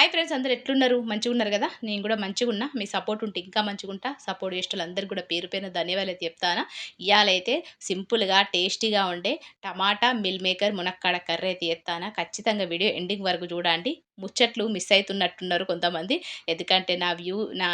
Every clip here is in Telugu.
హాయ్ ఫ్రెండ్స్ అందరు ఎట్లున్నారు? మంచిగా ఉన్నారు కదా? నేను కూడా మంచిగా ఉన్నా. మీ సపోర్ట్ ఉంటే ఇంకా మంచిగా ఉంటా. సపోర్ట్ చేసిన కూడా పేరు పైన ధన్యవాదాలు అయితే చెప్తానా ఇవాళైతే సింపుల్గా టేస్టీగా ఉండే టమాటా మిల్ మేకర్ మునక్కాడ కర్రీ అయితే ఎత్తానా ఖచ్చితంగా వీడియో ఎండింగ్ వరకు చూడండి. ముచ్చట్లు మిస్ అవుతున్నట్టున్నారు కొంతమంది. ఎందుకంటే నా వ్యూ నా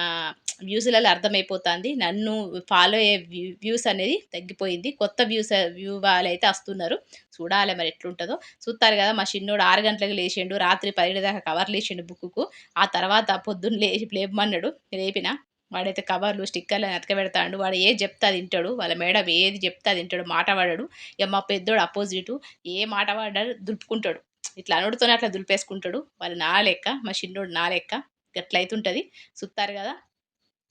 వ్యూస్లలో అర్థమైపోతుంది. నన్ను ఫాలో అయ్యే వ్యూస్ అనేది తగ్గిపోయింది. కొత్త వ్యూస్ వ్యూ వాళ్ళు అయితే వస్తున్నారు. చూడాలి మరి ఎట్లుంటుందో. చూస్తారు కదా మా చిన్నోడు ఆరు గంటలకు లేచిండు. రాత్రి పదిహేడు దాకా కవర్లు లేచిండు బుక్కు ఆ తర్వాత పొద్దున్న లేచి లేపమన్నాడు లేపిన వాడైతే కవర్లు స్టిక్కర్లు అతక పెడతాడు వాడు ఏది చెప్తా తింటాడు. వాళ్ళ మేడం ఏది చెప్తా తింటాడు. మాట వాడాడు ఇక మా పెద్దోడు అపోజిట్ ఏ మాట వాడాడు దులుపుకుంటాడు. ఇట్లా అనుడితోనే అట్లా దులిపేసుకుంటాడు. వాళ్ళు నా లెక్క మా చిన్నోడు నా లెక్క గట్లయితుంటుంది. సుత్తారు కదా.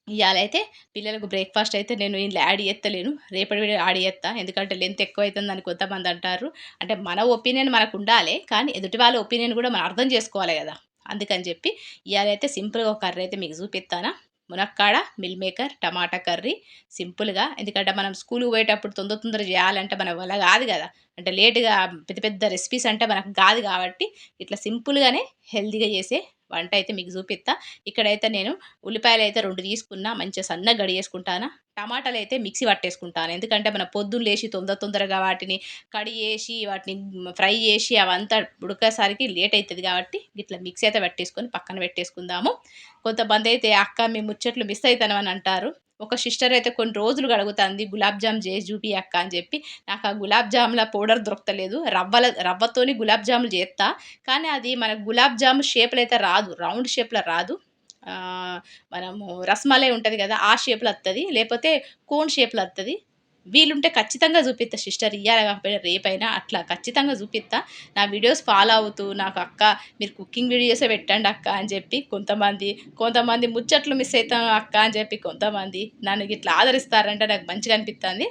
ఇవాళ అయితే పిల్లలకు బ్రేక్ఫాస్ట్ అయితే నేను ఇంట్లో యాడ్ చేస్తలేను. రేపటి వీడియో యాడ్ చేస్తా. ఎందుకంటే లెంత్ ఎక్కువ అవుతుంది అని కొంతమంది అంటారు. అంటే మన ఒపీనియన్ మనకు ఉండాలి కానీ ఎదుటి వాళ్ళ ఒపీనియన్ కూడా మనం అర్థం చేసుకోవాలి కదా. అందుకని చెప్పి ఇవాళ అయితే సింపుల్గా ఒక కర్రీ అయితే మీకు చూపిస్తానా. మునక్కాడ మిల్ మేకర్ టమాటా కర్రీ. సింపుల్గా ఎందుకంటే మనం స్కూల్కి పోయేటప్పుడు తొందర తొందర చేయాలంటే మన వల్ల కాదు కదా. అంటే లేటుగా పెద్ద పెద్ద రెసిపీస్ అంటే మనకు కాదు కాబట్టి ఇట్లా సింపుల్గానే హెల్తీగా చేసే వంట అయితే మీకు చూపిస్తా. ఇక్కడైతే నేను ఉల్లిపాయలు అయితే రెండు తీసుకున్నా. మంచిగా సన్నగా గడిగేసుకుంటాను టమాటాలు అయితే మిక్సీ పట్టేసుకుంటాను. ఎందుకంటే మన పొద్దున్న లేచి తొందర తొందరగా వాటిని కడిగేసి వాటిని ఫ్రై చేసి అవంతా ఉడకేసరికి లేట్ అవుతుంది కాబట్టి ఇట్లా మిక్సీ అయితే పెట్టేసుకొని పక్కన పెట్టేసుకుందాము. కొంతమంది అయితే అక్క మీ ముచ్చట్లు మిస్ అవుతాను అని అంటారు. ఒక సిస్టర్ అయితే కొన్ని రోజులు గడుగుతుంది గులాబ్ జామ్ చేసి చూపి అక్క అని చెప్పి నాకు ఆ గులాబ్ జాముల పౌడర్ దొరకలేదు రవ్వల రవ్వతోని గులాబ్ జాములు చేస్తా కానీ అది మన గులాబ్ జామ్ షేప్లో అయితే రాదు రౌండ్ షేప్లో రాదు మనము రస్మలై ఉంటుంది కదా ఆ షేప్లో వస్తుంది లేకపోతే కోన్ షేప్లో వస్తుంది వీలుంటే ఖచ్చితంగా చూపిస్తా సిస్టర్ ఇయ్యాలి కాకపోయినా రేపైనా అట్లా ఖచ్చితంగా చూపిస్తా నా వీడియోస్ ఫాలో అవుతూ నాకు అక్క మీరు కుకింగ్ వీడియోసే పెట్టండి అక్క అని చెప్పి కొంతమంది కొంతమంది ముచ్చట్లు మిస్ అవుతాం అక్క అని చెప్పి కొంతమంది నన్ను ఇట్లా ఆదరిస్తారంటే నాకు మంచిగా అనిపిస్తుంది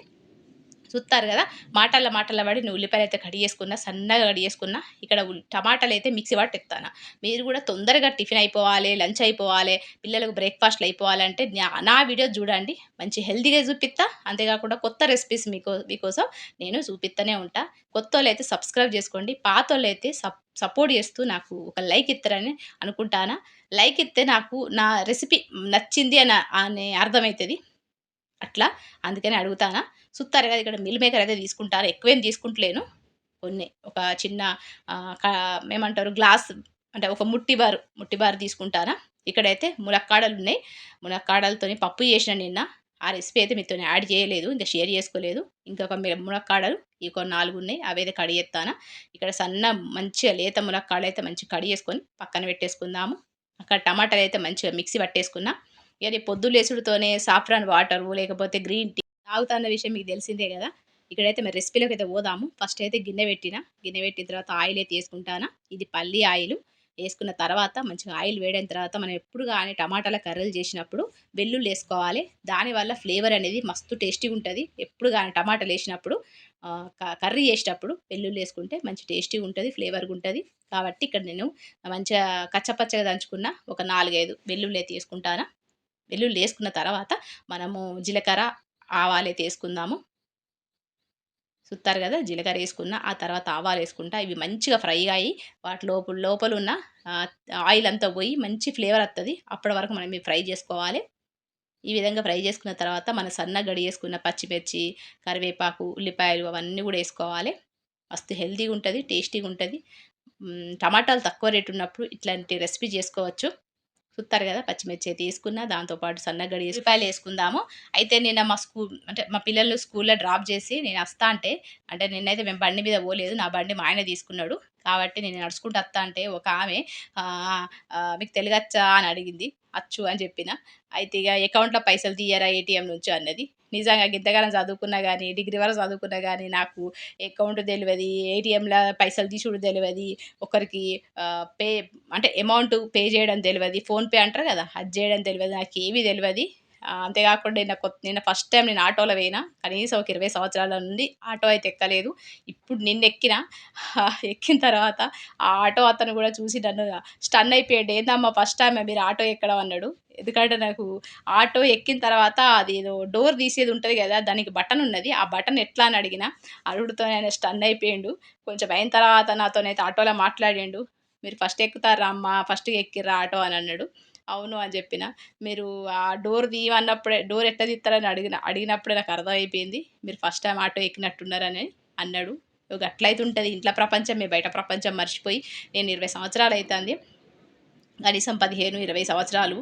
చూస్తారు కదా? మాటల మాటల పడి నేను ఉల్లిపాయలు అయితే కడిగేసుకున్నా సన్నగా కడిగేసుకున్నా ఇక్కడ టమాటాలు అయితే మిక్సీ పట్టెత్తాను మీరు కూడా తొందరగా టిఫిన్ అయిపోవాలి లంచ్ అయిపోవాలి పిల్లలకు బ్రేక్ఫాస్ట్లు అయిపోవాలంటే నా వీడియో చూడండి. మంచి హెల్దీగా చూపిస్తా. అంతేకాకుండా కొత్త రెసిపీస్ మీకు మీకోసం నేను చూపిస్తూనే ఉంటా. కొత్త వాళ్ళు అయితే సబ్స్క్రైబ్ చేసుకోండి. పాత వాళ్ళు అయితే సప్ సపోర్ట్ చేస్తూ నాకు ఒక లైక్ ఇస్తారని అనుకుంటానా? లైక్ ఇస్తే నాకు నా రెసిపీ నచ్చింది అని అని అర్థమవుతుంది అట్లా అందుకని అడుగుతానా. సుత్తారు కదా ఇక్కడ మిల్ మేకర్ అయితే తీసుకుంటారు. ఎక్కువేం తీసుకుంటలేను. కొన్ని. ఒక చిన్న ఏమంటారు గ్లాస్ అంటే ఒక ముట్టి బారు ముట్టి బారు తీసుకుంటానా. ఇక్కడైతే ములక్కాడలు ఉన్నాయి. ములక్కాడలతో పప్పు చేసిన నిన్న. ఆ రెసిపీ అయితే మీతో యాడ్ చేయలేదు. ఇంకా షేర్ చేసుకోలేదు. ఇంకొక మునక్కాడలు ఇంకో నాలుగు ఉన్నాయి. అవి అయితే కడిగేస్తాను ఇక్కడ సన్న మంచిగా లేత మునక్కాడలు అయితే మంచిగా కడిగేసుకొని పక్కన పెట్టేసుకుందాము. అక్కడ టమాటాలు అయితే మంచిగా మిక్సీ పట్టేసుకున్నా. ఇక పొద్దులేసుడుతోనే సాఫ్రాన్ వాటరు లేకపోతే గ్రీన్ టీ తాగుతున్న విషయం మీకు తెలిసిందే కదా? ఇక్కడైతే మరి రెసిపీలోకి అయితే పోదాము. ఫస్ట్ అయితే గిన్నె పెట్టిన గిన్నె పెట్టిన తర్వాత ఆయిల్ అయితే వేసుకుంటానా? ఇది పల్లి ఆయిల్. వేసుకున్న తర్వాత మంచిగా ఆయిల్ వేడిన తర్వాత మనం ఎప్పుడు కానీ టమాటాల కర్రీలు చేసినప్పుడు వెల్లుల్లి వేసుకోవాలి. దానివల్ల ఫ్లేవర్ అనేది మస్తు టేస్టీగా ఉంటుంది. ఎప్పుడు కానీ టమాటాలు వేసినప్పుడు కర్రీ చేసేటప్పుడు వెల్లుల్లి వేసుకుంటే మంచి టేస్టీగా ఉంటుంది ఫ్లేవర్గా ఉంటుంది. కాబట్టి ఇక్కడ నేను మంచిగా కచ్చపచ్చగా దంచుకున్న ఒక నాలుగైదు వెల్లుల్లి అయితే వేసుకుంటాను? వెల్లుల్లి వేసుకున్న తర్వాత మనము జీలకర్ర ఆవాలు అయితే వేసుకుందాము సుత్తారు కదా జీలకర్ర వేసుకున్న ఆ తర్వాత ఆవాలు వేసుకుంటా ఇవి మంచిగా ఫ్రై అయ్యి వాటి లోపల లోపల ఉన్న ఆయిల్ అంతా పోయి మంచి ఫ్లేవర్ వస్తుంది అప్పటి వరకు మనం ఫ్రై చేసుకోవాలి. ఈ విధంగా ఫ్రై చేసుకున్న తర్వాత మన సన్న గడి వేసుకున్న పచ్చిమిర్చి కరివేపాకు ఉల్లిపాయలు అవన్నీ కూడా వేసుకోవాలి. మస్తు హెల్తీగా ఉంటుంది టేస్టీగా ఉంటుంది టమాటాలు తక్కువ రేటు ఉన్నప్పుడు ఇట్లాంటి రెసిపీ చేసుకోవచ్చు. చూస్తారు కదా పచ్చిమిర్చి తీసుకున్న దాంతోపాటు సన్నగడి రూపాయలు వేసుకుందాము. అయితే నేను మా స్కూల్ అంటే మా పిల్లలు స్కూల్లో డ్రాప్ చేసి నేను వస్తా అంటే అంటే నిన్నైతే మేము బండి మీద పోలేదు నా బండి మా ఆయన తీసుకున్నాడు. కాబట్టి నేను నడుచుకుంటూ వస్తా అంటే ఒక ఆమె మీకు తెలుగచ్చా? అని అడిగింది. అచ్చు అని చెప్పిన. అయితే ఇక అకౌంట్లో పైసలు తీయరా ఏటీఎం నుంచి అన్నది. నిజంగా గింతకాలం చదువుకున్నా కానీ డిగ్రీ వరకు చదువుకున్నా కానీ నాకు అకౌంట్ తెలియదు ఏటీఎంలో పైసలు తీసుడు తెలియదు ఒకరికి పే అంటే అమౌంట్ పే చేయడం తెలియదు ఫోన్పే అంటారు కదా అది చేయడం తెలియదు నాకు ఏమీ తెలియదు అంతేకాకుండా నిన్న కొత్త నిన్న ఫస్ట్ టైం నేను ఆటోలో పోయినా కనీసం ఒక ఇరవై సంవత్సరాల నుండి ఆటో అయితే ఎక్కలేదు. ఇప్పుడు నిన్న ఎక్కిన ఎక్కిన తర్వాత ఆ ఆటో అతను కూడా చూసి నన్ను స్టన్ అయిపోయాడు. ఏందమ్మా ఫస్ట్ టైం మీరు ఆటో ఎక్కడం అన్నాడు. ఎందుకంటే నాకు ఆటో ఎక్కిన తర్వాత అది ఏదో డోర్ తీసేది ఉంటుంది కదా దానికి బటన్ ఉన్నది. ఆ బటన్ ఎట్లా అని అడిగిన అడుగుతో ఆయన స్టన్ అయిపోయిండు. కొంచెం అయిన తర్వాత నాతోనైతే ఆటోలో మాట్లాడిండు. మీరు ఫస్ట్ ఎక్కుతారా అమ్మ? ఫస్ట్ ఎక్కిర్రా ఆటో అని అన్నాడు. అవును అని చెప్పిన. మీరు ఆ డోర్ తీయమన్నప్పుడే డోర్ ఎట్లా తీస్తారని అడిగిన అడిగినప్పుడే నాకు అర్థమైపోయింది. మీరు ఫస్ట్ టైం ఆటో ఎక్కినట్టున్నారని అన్నాడు. ఒక అట్లయితే ఉంటుంది ఇంట్లో ప్రపంచం మీ బయట ప్రపంచం మర్చిపోయి నేను ఇరవై సంవత్సరాలు అవుతుంది కనీసం పదిహేను ఇరవై సంవత్సరాలు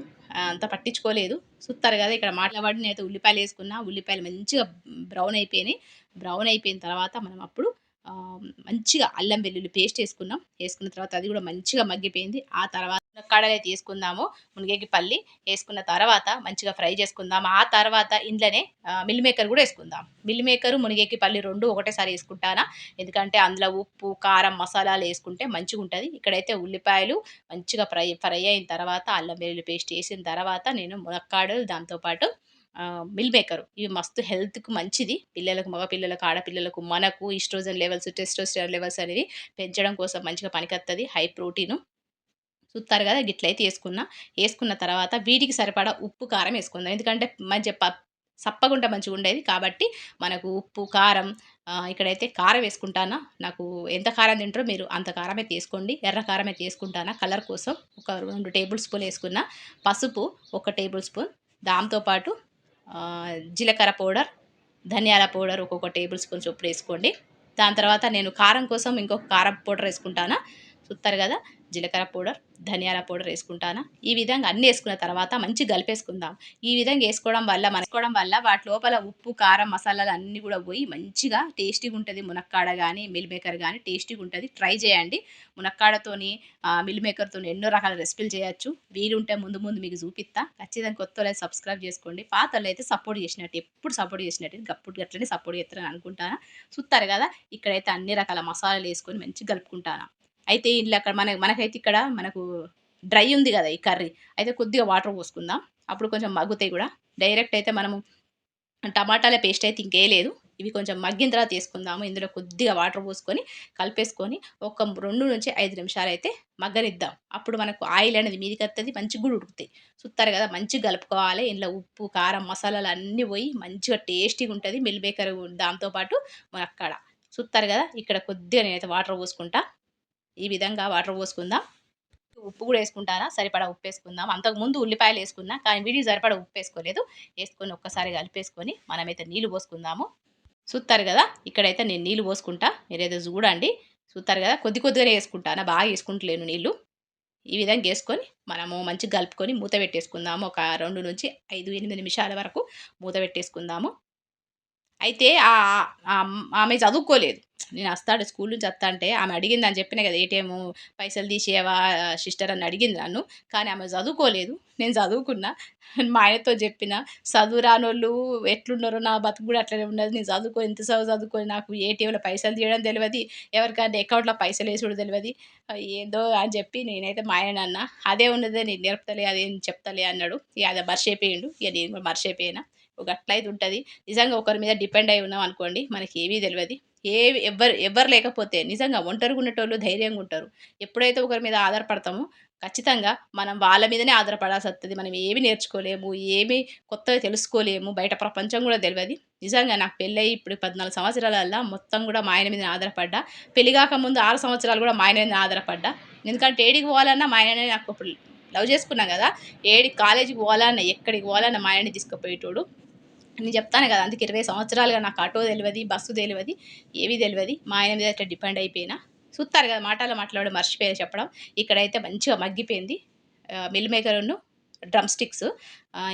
అంత పట్టించుకోలేదు. సుత్తారు కదా ఇక్కడ మాట్లాడి నేనైతే ఉల్లిపాయలు వేసుకున్నా ఉల్లిపాయలు మంచిగా బ్రౌన్ అయిపోయినాయి. బ్రౌన్ అయిపోయిన తర్వాత మనం అప్పుడు మంచిగా అల్లం వెల్లుల్లి పేస్ట్ వేసుకున్నాం. వేసుకున్న తర్వాత అది కూడా మంచిగా మగ్గిపోయింది. ఆ తర్వాత కడాయి తీసుకుందాము మునిగేకి పల్లి వేసుకున్న తర్వాత మంచిగా ఫ్రై చేసుకుందాం ఆ తర్వాత ఇంట్లోనే మిల్ మేకర్ కూడా వేసుకుందాం. మిల్ మేకరు మునిగేకి పల్లి రెండు ఒకటేసారి వేసుకుంటానా? ఎందుకంటే అందులో ఉప్పు కారం మసాలాలు వేసుకుంటే మంచిగా ఉంటుంది ఇక్కడైతే ఉల్లిపాయలు మంచిగా ఫ్రై ఫ్రై అయిన తర్వాత అల్లం వెల్లుల్లి పేస్ట్ వేసిన తర్వాత నేను మునక్కాడలు దాంతోపాటు మిల్ మేకర్ ఇవి మస్తు హెల్త్కి మంచిది. పిల్లలకు మగ పిల్లలకు ఆడపిల్లలకు మనకు ఈస్ట్రోజన్ లెవెల్స్ టెస్టోస్టర్ లెవెల్స్ అనేవి పెంచడం కోసం మంచిగా పనికొస్తుంది హై ప్రోటీను చూస్తారు కదా గిట్లయితే వేసుకున్నా వేసుకున్న తర్వాత వీటికి సరిపడా ఉప్పు కారం వేసుకుందాం. ఎందుకంటే మంచి ప సప్పగుంట మంచిగా ఉండేది. కాబట్టి మనకు ఉప్పు కారం ఇక్కడైతే కారం వేసుకుంటానా నాకు ఎంత కారం తింటారో మీరు అంత కారం అయితే వేసుకోండి ఎర్ర కారం అయితే వేసుకుంటానా కలర్ కోసం ఒక రెండు టేబుల్ స్పూన్ వేసుకున్న. పసుపు ఒక టేబుల్ స్పూన్. దాంతోపాటు జీలకర్ర పౌడర్ ధనియాల పౌడర్ ఒక్కొక్క టేబుల్ స్పూన్ చొప్పుడు వేసుకోండి. దాని తర్వాత నేను కారం కోసం ఇంకొక కారం పౌడర్ వేసుకుంటాను. చూస్తారు కదా? జీలకర్ర పౌడర్ ధనియాల పౌడర్ వేసుకుంటాను? ఈ విధంగా అన్నీ వేసుకున్న తర్వాత మంచి కలిపేసుకుందాం. ఈ విధంగా వేసుకోవడం వల్ల మనసుకోవడం వల్ల వాటి లోపల ఉప్పు కారం మసాలాలు అన్నీ కూడా పోయి మంచిగా టేస్టీగా ఉంటుంది. మునక్కాడ కానీ మిల్ మేకర్ కానీ టేస్టీగా ఉంటుంది. ట్రై చేయండి. మునక్కాడతోని మిల్ మేకర్తో ఎన్నో రకాల రెసిపీలు చేయొచ్చు. వీలుంటే ముందు ముందు మీకు చూపిస్తా. ఖచ్చితంగా కొత్త వాళ్ళు సబ్స్క్రైబ్ చేసుకోండి. పాత అయితే సపోర్ట్ చేసినట్టు ఎప్పుడు సపోర్ట్ చేసినట్టు గప్పుడు గట్లనే సపోర్ట్ చేస్తారని అనుకుంటాను? చూస్తారు కదా ఇక్కడైతే అన్ని రకాల మసాలాలు వేసుకొని మంచిగా కలుపుకుంటాను? అయితే ఇంట్లో అక్కడ మన మనకైతే ఇక్కడ మనకు డ్రై ఉంది కదా ఈ కర్రీ. అయితే కొద్దిగా వాటర్ పోసుకుందాం. అప్పుడు కొంచెం మగ్గుతాయి కూడా. డైరెక్ట్ అయితే మనము టమాటాల పేస్ట్ అయితే ఇంకే లేదు. ఇవి కొంచెం మగ్గిన తర్వాత తీసుకుందాము. ఇందులో కొద్దిగా వాటర్ పోసుకొని కలిపేసుకొని ఒక రెండు నుంచి ఐదు నిమిషాలు అయితే మగ్గనిద్దాం. అప్పుడు మనకు ఆయిల్ అనేది మీదికి వస్తుంది మంచిగా కూడా ఉడుకుతాయి. చూస్తారు కదా మంచిగా కలుపుకోవాలి. ఇందులో ఉప్పు కారం మసాలాలు అన్నీ పోయి మంచిగా టేస్టీగా ఉంటుంది. మిల్ బేకర్ దాంతోపాటు మన అక్కడ. చూస్తారు కదా ఇక్కడ కొద్దిగా నేనైతే వాటర్ పోసుకుంటా. ఈ విధంగా వాటర్ పోసుకుందాం. ఉప్పు కూడా వేసుకుంటానా సరిపడా ఉప్పు వేసుకుందాం. అంతకుముందు ఉల్లిపాయలు వేసుకున్నా కానీ వీడికి సరిపడా ఉప్పు వేసుకోలేదు. వేసుకొని ఒక్కసారి కలిపేసుకొని మనమైతే నీళ్ళు పోసుకుందాము. చూస్తారు కదా? ఇక్కడైతే నేను నీళ్ళు పోసుకుంటా. మీరేదో చూడండి. చూస్తారు కదా? కొద్ది కొద్దిగానే వేసుకుంటానా? బాగా వేసుకుంటలేను నీళ్ళు ఈ విధంగా వేసుకొని మనము మంచిగా కలుపుకొని మూత పెట్టేసుకుందాము. ఒక రెండు నుంచి ఐదు ఎనిమిది నిమిషాల వరకు మూత పెట్టేసుకుందాము. అయితే ఆమె చదువుకోలేదు. నేను వస్తాడు స్కూల్ నుంచి వస్తా అంటే ఆమె అడిగింది అని చెప్పిన కదా ఏటీఎం పైసలు తీసేవా సిస్టర్ అని అడిగింది నన్ను. కానీ ఆమె చదువుకోలేదు. నేను చదువుకున్నా. మా ఆయనతో చెప్పిన చదువు రానోళ్ళు ఎట్లున్నారో నా బతుకు కూడా అట్లనే ఉన్నది. నేను చదువుకో ఎంత చదువు చదువుకొని నాకు ఏటీఎంలో పైసలు తీయడం తెలియదు ఎవరికైనా అకౌంట్లో పైసలు వేసుడు తెలియదు ఏందో? అని చెప్పి నేనైతే మా ఆయన అన్న అదే ఉన్నదే నేను నేర్పుతలే అదేం చెప్తలే అన్నాడు. ఇక అదే మర్చిపోయిండు. ఇక నేను కూడా మర్చిపోయినా. ఒక అట్లయితే ఉంటుంది. నిజంగా ఒకరి మీద డిపెండ్ అయి ఉన్నాం అనుకోండి మనకి ఏమీ తెలియదు ఏ ఎవరు ఎవరు లేకపోతే నిజంగా ఒంటరిగా ఉండేటోళ్ళు ధైర్యంగా ఉంటారు. ఎప్పుడైతే ఒకరి మీద ఆధారపడతామో ఖచ్చితంగా మనం వాళ్ళ మీదనే ఆధారపడాల్సి వస్తుంది మనం ఏమి నేర్చుకోలేము ఏమి కొత్తగా తెలుసుకోలేము బయట ప్రపంచం కూడా తెలియదు నిజంగా నాకు పెళ్ళయి ఇప్పుడు పద్నాలుగు సంవత్సరాలల్లో మొత్తం కూడా మా ఆయన మీద ఆధారపడ్డా. పెళ్ళి ముందు ఆరు సంవత్సరాలు కూడా మా ఆయన మీద ఆధారపడ్డా. ఎందుకంటే ఏడికి పోవాలన్నా మా ఆయననే నాకు ఇప్పుడు లవ్ చేసుకున్నాం కదా ఏడి కాలేజీకి పోవాలన్నా ఎక్కడికి పోవాలన్నా మా ఆయన్ని తీసుకుపోయేటోడు. నేను చెప్తాను కదా అందుకే ఇరవై సంవత్సరాలుగా నాకు ఆటో తెలియదు బస్సు తెలియదు ఏవి తెలియదు మా ఆయన మీద అట్లా డిపెండ్ అయిపోయినా. చూస్తారు కదా మాటలు మాట్లాడడం మర్చిపోయి చెప్పడం. ఇక్కడైతే మంచిగా మగ్గిపోయింది. మిల్ మేకర్ను డ్రమ్ స్టిక్స్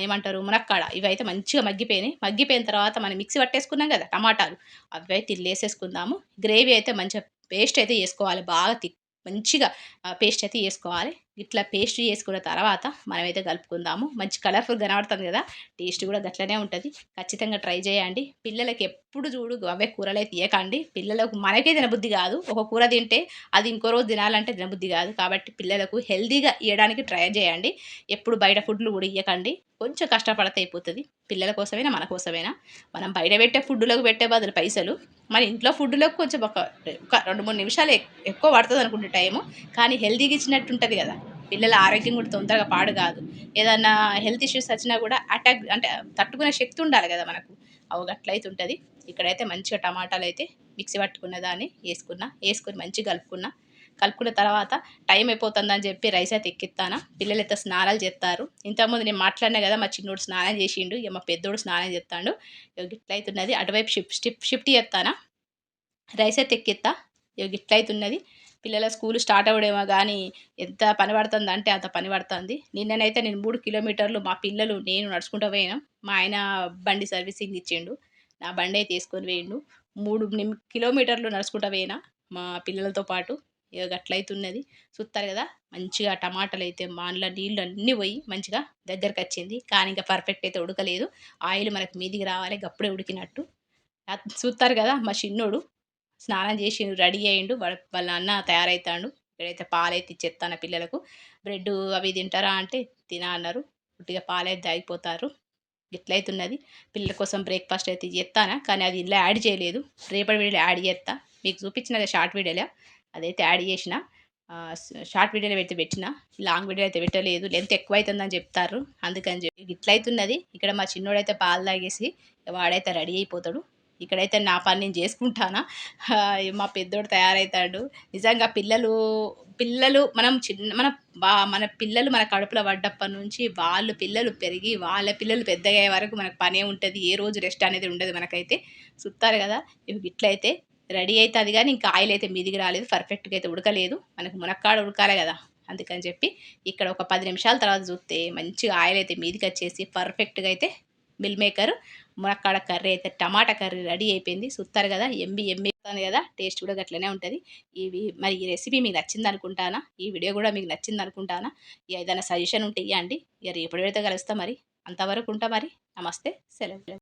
ఏమంటారు మునక్కాడ ఇవైతే మంచిగా మగ్గిపోయినాయి. మగ్గిపోయిన తర్వాత మనం మిక్సీ పట్టేసుకున్నాం కదా టమాటాలు అవి అయితే వేసేసుకుందాము గ్రేవీ అయితే మంచిగా పేస్ట్ అయితే వేసుకోవాలి బాగా థిక్ మంచిగా పేస్ట్ అయితే వేసుకోవాలి ఇట్లా పేస్ట్ చేసుకున్న తర్వాత మనమైతే కలుపుకుందాము. మంచి కలర్ఫుల్ కనబడుతుంది కదా? టేస్ట్ కూడా గట్లనే ఉంటుంది. ఖచ్చితంగా ట్రై చేయండి. పిల్లలకి ఎప్పుడు చూడు అవే కూరలు తీయకండి. పిల్లలకు మనకే తినబుద్ధి కాదు. ఒక కూర తింటే అది ఇంకో రోజు తినాలంటే తినబుద్ధి కాదు. కాబట్టి పిల్లలకు హెల్దీగా ఇవ్వడానికి ట్రై చేయండి. ఎప్పుడు బయట ఫుడ్లు కూడా ఇవ్వకండి కొంచెం కష్టపడితే అయిపోతుంది. పిల్లల కోసమైనా మన కోసమైనా. మనం బయట పెట్టే ఫుడ్లకు పెట్టే బదులు పైసలు మన ఇంట్లో ఫుడ్లోకి కొంచెం ఒక ఒక రెండు మూడు నిమిషాలు ఎక్కువ పడుతుంది అనుకుంటే టైము కానీ హెల్తీగా ఇచ్చినట్టు ఉంటుంది కదా. పిల్లల ఆరోగ్యం కూడా తొందరగా పాడు కాదు. ఏదన్నా హెల్త్ ఇష్యూస్ వచ్చినా కూడా అటాక్ అంటే తట్టుకునే శక్తి ఉండాలి కదా మనకు. అవి అట్లయితే ఉంటుంది. ఇక్కడైతే మంచిగా టమాటాలు అయితే మిక్సీ పట్టుకున్న దాన్ని వేసుకున్నా వేసుకొని మంచిగా కలుపుకున్నా కలుపుకున్న తర్వాత టైం అయిపోతుందని చెప్పి రైస్ అయితే ఎక్కిస్తాను. పిల్లలు అయితే స్నానాలు చేస్తారు. ఇంతకుముందు నేను మాట్లాడినా కదా మా చిన్నోడు స్నానం చేసిండు. ఇక మా పెద్దోడు స్నానం చేస్తాడు. ఇట్లయితున్నది అవుతున్నది అటువైపు షిఫ్ట్ షిఫ్ట్ షిఫ్ట్ చేస్తానా. రైస్ అయితే ఎక్కిస్తా. ఇక ఇట్లయితున్నది అవుతున్నది పిల్లల స్కూల్ స్టార్ట్ అవ్వడేమో కానీ ఎంత పని పడుతుంది అంటే అంత పని పడుతుంది. నిన్ననైతే నేను మూడు కిలోమీటర్లు మా పిల్లలు నేను నడుచుకుంటూ పోయినా. మా ఆయన బండి సర్వీసింగ్ ఇచ్చిండు. నా బండి అయితే తీసుకొని పోయిండు. మూడు కిలోమీటర్లు నడుచుకుంటూ పోయినా మా పిల్లలతో పాటు. ఇక అట్లయితున్నది చూస్తారు కదా మంచిగా టమాటాలు అయితే మాన్ల నీళ్ళు అన్నీ పోయి మంచిగా దగ్గరకు వచ్చింది కానీ ఇంకా పర్ఫెక్ట్ అయితే ఉడకలేదు. ఆయిల్ మనకు మీదికి రావాలి గప్పుడే ఉడికినట్టు. చూస్తారు కదా మా చిన్నోడు స్నానం చేసి రెడీ అయ్యిండు. వాళ్ళ వాళ్ళ అన్న తయారవుతాడు ఇక్కడైతే పాలైతే ఇచ్చేస్తాను పిల్లలకు. బ్రెడ్ అవి తింటారా అంటే తిన అన్నారు. ఉట్టిగా పాలైతే తాగిపోతారు ఇట్లయితున్నది. పిల్లల కోసం బ్రేక్ఫాస్ట్ అయితే చేస్తానా కానీ అది ఇలా యాడ్ చేయలేదు. రేపటి వీడియోలో యాడ్ చేస్తా మీకు చూపించిన షార్ట్ వీడియోలో. అదైతే యాడ్ చేసిన. షార్ట్ వీడియోలో పెడితే పెట్టిన లాంగ్ వీడియో అయితే పెట్టలేదు లెంత్ ఎక్కువ అవుతుందని చెప్తారు. అందుకని చెప్పి ఇట్లయితున్నది ఇక్కడ మా చిన్నోడైతే పాలు తాగేసి వాడైతే రెడీ అయిపోతాడు. ఇక్కడైతే నా పని నేను చేసుకుంటానా? మా పెద్దోడు తయారవుతాడు నిజంగా పిల్లలు పిల్లలు మనం చిన్న మన బా మన పిల్లలు మన కడుపులో పడ్డప్పటి నుంచి వాళ్ళు పిల్లలు పెరిగి వాళ్ళ పిల్లలు పెద్దగా అయ్యే వరకు మనకు పనే ఉంటుంది. ఏ రోజు రెస్ట్ అనేది ఉండదు మనకైతే. చూస్తారు కదా? ఇవి ఇట్లయితే రెడీ అవుతుంది కానీ ఇంకా ఆయిల్ అయితే మీదికి రాలేదు పర్ఫెక్ట్గా అయితే ఉడకలేదు. మనకు మునక్కాడ ఉడకాలి కదా అందుకని చెప్పి ఇక్కడ ఒక పది నిమిషాల తర్వాత చూస్తే మంచిగా ఆయిల్ అయితే మీదికి వచ్చేసి పర్ఫెక్ట్గా అయితే మిల్ మేకర్ మునక్కాడ కర్రీ అయితే టమాటా కర్రీ రెడీ అయిపోయింది. చూస్తారు కదా ఎంబి ఎంబి అవుతుంది కదా టేస్ట్ కూడా గట్లనే ఉంటుంది. ఇవి మరి ఈ రెసిపీ మీకు నచ్చింది అనుకుంటానా ఈ వీడియో కూడా మీకు నచ్చింది అనుకుంటానా ఏదైనా సజెషన్ ఉంటే ఇవ్వండి ఇక రేపటి పెడితే కలుస్తా మరి. అంతవరకు ఉంటా మరి. నమస్తే. సెలవు.